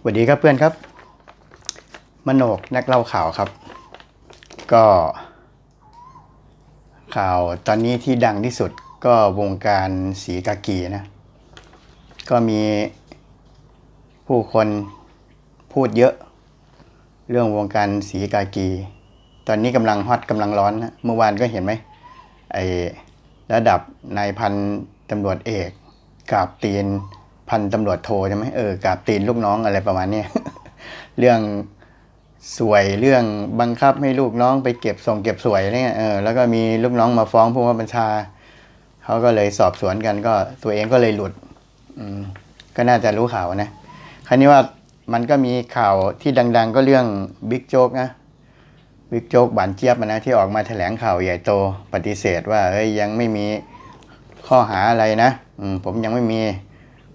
สวัสดีครับเพื่อนครับ มโนกนักเล่าข่าวครับ ก็ ข่าวตอนนี้ที่ดังที่สุดก็วงการสีกากีนะ ก็มีผู้คนพูดเยอะ เรื่องวงการสีกากี ตอนนี้กำลังฮอตกำลังร้อนนะเมื่อวานก็เห็นไหมไอระดับนายพันตำรวจเอกกราบตีน พันตำรวจโทใช่ไหมเออกราบตีนลูกน้องอะไรประมาณนี้เรื่องสวยเรื่องบังคับให้ลูกน้องไปเก็บส่งเก็บสวยเนี่ยเออแล้วก็มีลูกน้องมาฟ้องผู้ว่าบัญชาเขาก็เลยสอบสวนกันก็ตัวเองก็เลยหลุด อืมก็น่าจะรู้ข่าวนะคราวนี้ว่ามันก็มีข่าวที่ดัง ๆ ก็เรื่องบิ๊กโจ๊กนะบิ๊กโจ๊กบานเจี๊ยบนะที่ออกมาแถลงข่าวใหญ่โตปฏิเสธว่าเฮ้ยยังไม่มีข้อหาอะไรนะ อืมผมยังไม่มี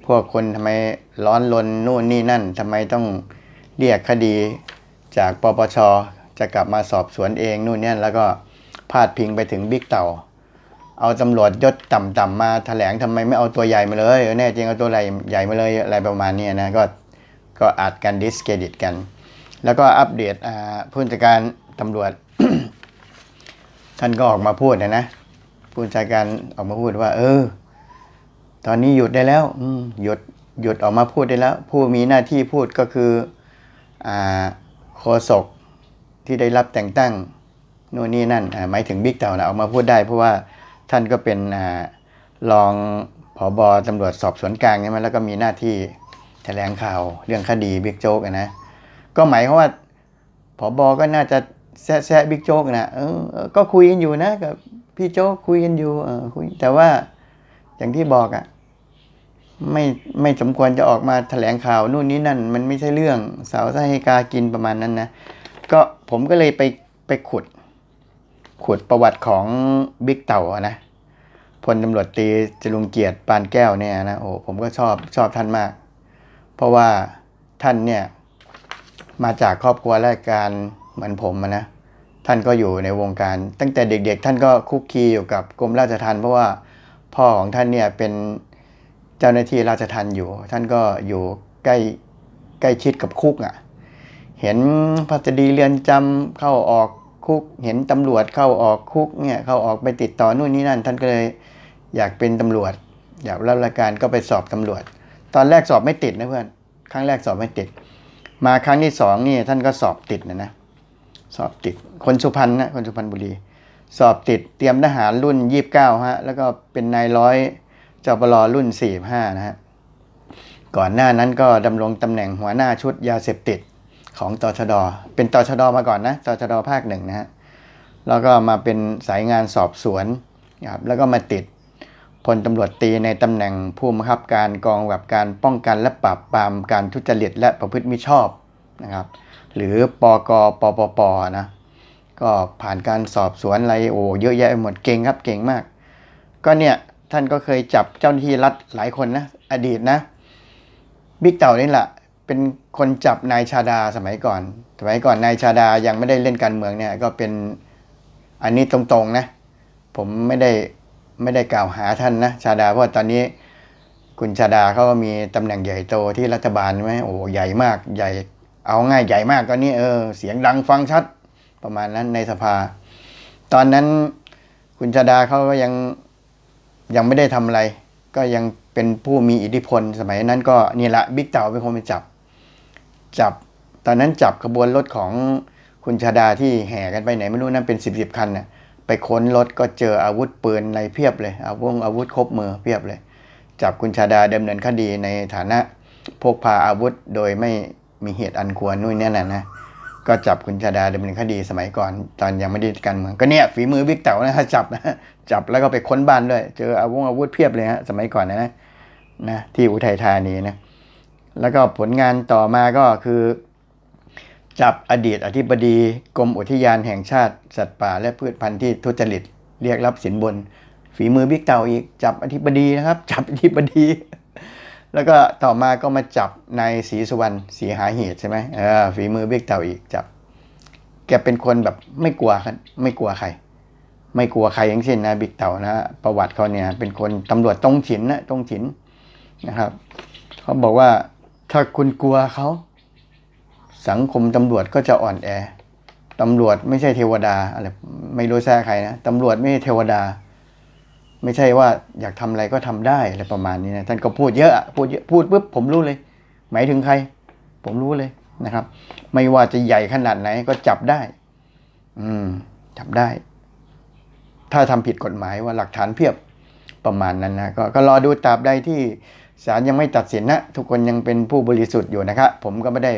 พวกคนทำไมร้อนรนนู่นนี่นั่นทำไมต้องเรียกคดีจากปปชจะกลับมาสอบสวนเองนู่นนี่แล้วก็พาดพิงไปถึงบิ๊กเต่า เอาตำรวจยศต่ำๆมาแถลงทำไมไม่เอาตัวใหญ่มาเลยแน่จริงเอาตัวใหญ่ใหญ่มาเลยอะไรประมาณนี้นะก็ก็อัดกันดิสเครดิตกัน แล้วก็อัปเดตผู้จัดการตำรวจ ท่านก็ออกมาพูดนะนะผู้จัดการออกมาพูดว่า เออ ตอนนี้หยุดได้แล้ว อืหยุดหยุดออกมาพูดได้แล้ว ผู้มีหน้าที่พูดก็คืออ่าโฆษกที่ได้รับแต่งตั้งนู่นนี่นั่นหมายถึงบิ๊กเต่านะออกมาพูดได้ เพราะว่าท่านก็เป็นอรองผอบอตำรวจสอบสวนกลางใช่ไหมแล้วก็มีหน้าที่แถลงข่าวเรื่องคดีบิ๊กโจ๊กนะก็หมายความว่าผอบอก็น่าจะแซะบิ๊กโจ๊กนะเออก็คุยกันอยู่นะกับพี่โจ๊กคุยกันอยู่คุยแต่ว่า อย่างที่บอกอะไม่ไม่สมควรจะออกมาแถลงข่าวนู่นนี่นั่น มันไม่ใช่เรื่องสาวไสให้กากินประมาณนั้นนะ ก็ผมก็เลยไปไปขุด ขุดประวัติของบิ๊กเต่าอนะพลตำรวจตีจรุงเกียรติปานแก้วเนี่ยนะโอ้ผมก็ชอบชอบท่านมาก เพราะว่าท่านเนี่ย มาจากครอบครัวราชการเหมือนผมนะท่านก็อยู่ในวงการ ตั้งแต่เด็กๆ ท่านก็คุกคีอยู่กับกรมราชทัณฑ์เพราะว่า พ่อของท่านเนี่ยเป็นเจ้าหน้าที่ราชทัณฑ์อยู่ ท่านก็อยู่ใกล้ใกล้ชิดกับคุกอะ่ะ เห็นพัสดีเรือนจำเข้าออกคุก เห็นตำรวจเข้าออกคุกเนี่ยเข้าออกไปติดต่อนู่นนี่นั่น ท่านก็เลยอยากเป็นตำรวจ อยากรับราชการก็ไปสอบตำรวจ ตอนแรกสอบไม่ติดนะเพื่อนครั้งแรกสอบไม่ติด มาครั้งที่สองนี่ท่านก็สอบติดนะนะสอบติดคนสุพรรณนะคนสุพรรณบุรี สอบติดเตรียมทหารรุ่นยี่บเก้าฮะแล้วก็เป็นนายร้อยจปรรุ่นสี่ห้านะฮะก่อนหน้านั้นก็ดำรงตำแหน่งหัวหน้าชุดยาเสพติดของตชด เป็นตชดมาก่อนนะตชดภาคหนึ่งนะฮะแล้วก็มาเป็นสายงานสอบสวนนะครับแล้วก็มาติดพลตำรวจตีในตำแหน่งผู้บังคับการกองกับการป้องกันและปราบปรามการทุจริตและประพฤติมิชอบนะครับ หรือปอกปปปนะ ก็ผ่านการสอบสวนอะไรโอ้เยอะแยะไปหมดเก่งครับเก่งมาก ก็เนี่ยท่านก็เคยจับเจ้าหน้าที่รัฐหลายคนนะอดีตนะบิ๊กเต่านี่แหละเป็นคนจับนายชาดาสมัยก่อน สมัยก่อนนายชาดายังไม่ได้เล่นการเมืองเนี่ยก็เป็นอันนี้ตรงๆนะ ผมไม่ได้ไม่ได้กล่าวหาท่านนะชาดาเพราะว่าตอนนี้คุณชาดาเขาก็มีตำแหน่งใหญ่โตที่รัฐบาลใช่ไหมโอ้ใหญ่มากใหญ่เอาง่ายใหญ่มากตอนนี้เออเสียงดังฟังชัด ประมาณนั้นในสภา ตอนนั้นคุณชาดาเขาก็ยังยังไม่ได้ทำอะไร ก็ยังเป็นผู้มีอิทธิพล สมัยนั้นก็นี่แหละบิ๊กเต่าเป็นคนไปจับ จับ ตอนนั้นจับขบวนรถของคุณชาดาที่แห่กันไปไหนไม่รู้นั่นเป็นสิบสิบคันน่ะไปค้นรถก็เจออาวุธปืนในเพียบเลย อาวุธอาวุธครบมือเพียบเลย จับคุณชาดาดำเนินคดีในฐานะพกพาอาวุธโดยไม่มีเหตุอันควรนู่นนี่ยนะนะ ก็จับคุณชาดาดำเนินคดีสมัยก่อน ตอนยังไม่ได้การเมืองก็เนี่ยฝีมือบิ๊กเต๋านะฮะจับนะจับแล้วก็ไปค้นบ้านด้วย เจออาวุธอาวุธเพียบเลยฮะสมัยก่อนนะนะนะที่อุทัยธานีนะแล้วก็ผลงานต่อมาก็คือ จับอดีตอธิบดีกรมอุทยานแห่งชาติ สัตว์ป่าและพืชพันธุ์ที่ทุจริตเรียกรับสินบน ฝีมือบิ๊กเต่าอีกจับอธิบดีนะครับ จับอธิบดี แล้วก็ต่อมาก็มาจับนายศรีสุวรรณศรีหาเหตุใช่ไหมเออฝีมือบิ๊กเต่าอีกจับ แกเป็นคนแบบไม่กลัวครับไม่กลัวใคร ไม่กลัวใครทั้งสิ้นนะบิ๊กเต่านะประวัติเขาเนี่ยเป็นคนตำรวจตรงฉินนะตรงฉินนะครับเขาบอกว่าถ้าคุณกลัวเขาสังคมตำรวจก็จะอ่อนแอตำรวจไม่ใช่เทวดาอะไรไม่รู้แท้ใครนะตำรวจไม่ใช่เทวดา ไม่ใช่ว่าอยากทำอะไรก็ทำได้อะไรประมาณนี้นะท่านก็พูดเยอะพูดเยอะพูดปุ๊บผมรู้เลย หมายถึงใคร ผมรู้เลยนะครับ ไม่ว่าจะใหญ่ขนาดไหนก็จับได้ อืม จับได้ ถ้าทำผิดกฎหมายว่าหลักฐานเพียบประมาณนั้นนะกก็รอดูตราบใดที่ศาลยังไม่ตัดสินนะ ทุกคนยังเป็นผู้บริสุทธิ์อยู่นะครับผมก็ไม่ได้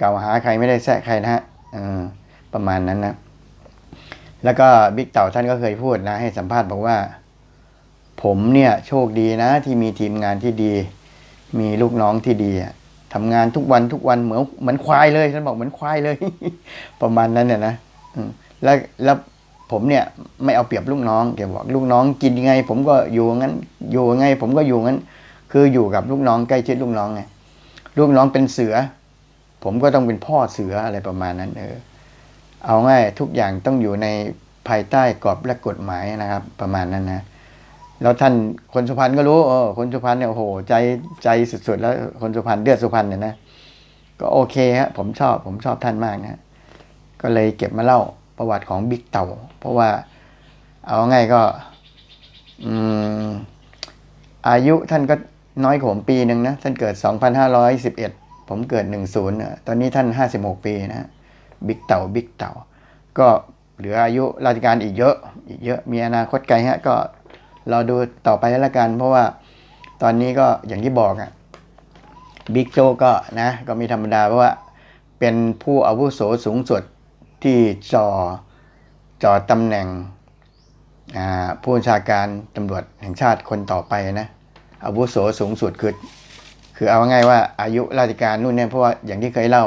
กล่าวหาใครไม่ได้แซะใครนะฮะประมาณนั้นนะ แล้วก็บิ๊กเต่าท่านก็เคยพูดนะ ให้สัมภาษณ์บอกว่า ผมเนี่ยโชคดีนะที่มีทีมงานที่ดี มีลูกน้องที่ดีอะทำงานทุกวันทุกวันเหมือนเหมือนควายเลยท่านบอกเหมือนควายเลย ประมาณนั้นเนี่ยนะแล้วแล้วผมเนี่ยไม่เอาเปรียบลูกน้องแกบอกลูกน้องกินยังไง ผมก็อยู่งั้น อยู่ยังไง ผมก็อยู่งั้น คืออยู่กับลูกน้องใกล้ชิดลูกน้องไงลูกน้องเป็นเสือ ผมก็ต้องเป็นพ่อเสืออะไรประมาณนั้น เออ เอาง่ายทุกอย่างต้องอยู่ในภายใต้กรอบและกฎหมายนะครับ ประมาณนั้นนะ แล้วท่านคนสุพรรณก็รู้เออคนสุพรรณเนี่ยโอ้โหใจใจสุดๆ แล้วคนสุพรรณเลือดสุพรรณเนี่ยนะก็โอเคฮะผมชอบผมชอบท่านมากนะก็เลยเก็บมาเล่าประวัติของบิ๊กเต่า เพราะว่าเอาง่ายก็อืมอายุท่านก็น้อยกว่าผมปีหนึ่งนะ ท่านเกิด 2511 ผมเกิด 10นะตอนนี้ท่าน 56 ปีนะบิ๊กเต่าบิ๊กเต่า ก็เหลืออายุราชการอีกเยอะ อีกเยอะมีอนาคตไกลฮะก็ รอดูต่อไปแล้วกัน เพราะว่าตอนนี้ก็อย่างที่บอกอะบิ๊กโจก็นะ ก็มีธรรมดาเพราะว่าเป็นผู้อาวุโสสูงสุดที่จอจอตำแหน่งผู้บัญชาการตำรวจแห่งชาติคนต่อไปนะอาวุโสสูงสุดคือคือเอาง่ายว่าอายุราชการนู่นเนี่ยเพราะว่าอย่างที่เคยเล่า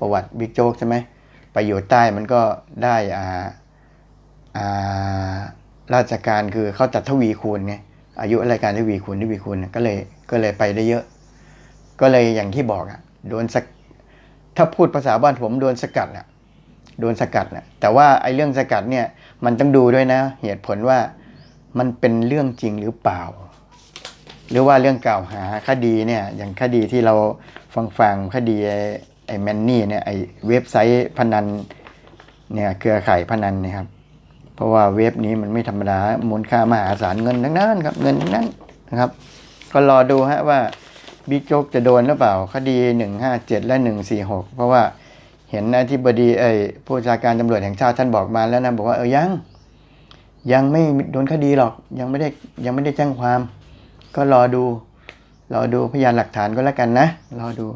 ประวัติบิ๊กโจ๊กใช่ไหมไปอยู่ใต้มันก็ได้อ่าอ่า ราชการคือเขาจัดทวีคูณไงอายุราชการทวีคูณทวีคูณก็เลยก็เลยไปได้เยอะ ก็เลยอย่างที่บอกอะโดนสักถ้าพูดภาษาบ้านผมโดนสกัดอะโดนสกัดนะแต่ว่าไอ้เรื่องสกัดเนี่ยมันต้องดูด้วยนะ เหตุผลว่ามันเป็นเรื่องจริงหรือเปล่า หรือว่าเรื่องกล่าวหาคดีเนี่ยอย่างคดีที่เราฟังฟังคดีไอ้แมนนี่เนี่ยไอ้เว็บไซต์พนันเนี่ยเครือข่ายพนันนะครับ ราะว่าเว็บนี้มันไม่ธรรมดา มูลค่ามหาศาลเงินทั้งนั้นครับ เงินทั้งนั้นนะครับ ก็รอดูฮะว่าบิ๊กโจ๊กจะโดนหรือเปล่า คดี 157 และ 146 เพราะว่าเห็นอธิบดีเอ้ผู้ชาการตำรวจแห่งชาติท่านบอกมาแล้วนะ บอกว่าเออยัง ยังไม่โดนคดีหรอก ยังไม่ได้ยังไม่ได้แจ้งความ ก็รอดู รอดูพยานหลักฐานก็แล้วกันนะ รอดู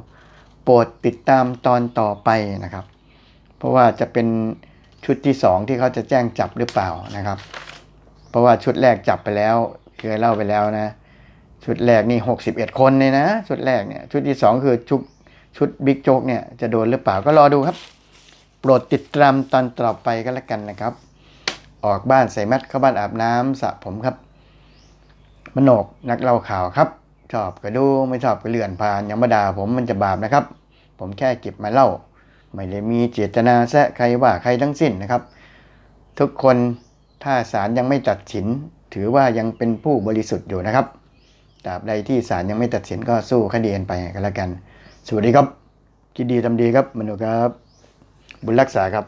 โปรดติดตามตอนต่อไปนะครับ เพราะว่าจะเป็น ชุดที่สองที่เขาจะแจ้งจับหรือเปล่านะครับ เพราะว่าชุดแรกจับไปแล้วเคยเล่าไปแล้วนะ ชุดแรกนี่หกสิบเอ็ดคนเลยนะ ชุดแรกเนี่ยชุดที่สองคือชุดชุดบิ๊กโจ๊กเนี่ยจะโดนหรือเปล่าก็รอดูครับ โปรดติดตามตอนต่อไปก็แล้วกันนะครับ ออกบ้านใส่แมสเข้าบ้านอาบน้ำสระผมครับ มโนกนักเล่าข่าวครับชอบก็ดูไม่ชอบก็เลื่อนผ่านย่ามาด่าผมมันจะบาปนะครับ ผมแค่เก็บมาเล่า ไม่ได้มีเจตนาแซะใครว่าใครทั้งสิ้นนะครับ ทุกคนถ้าศาลยังไม่ตัดสิน ถือว่ายังเป็นผู้บริสุทธิ์อยู่นะครับตราบใดที่ศาลยังไม่ตัดสินก็สู้คดีกันไปก็แล้วกัน สวัสดีครับคิดดีทำดีครับมนุษย์ครับ บุญรักษาครับ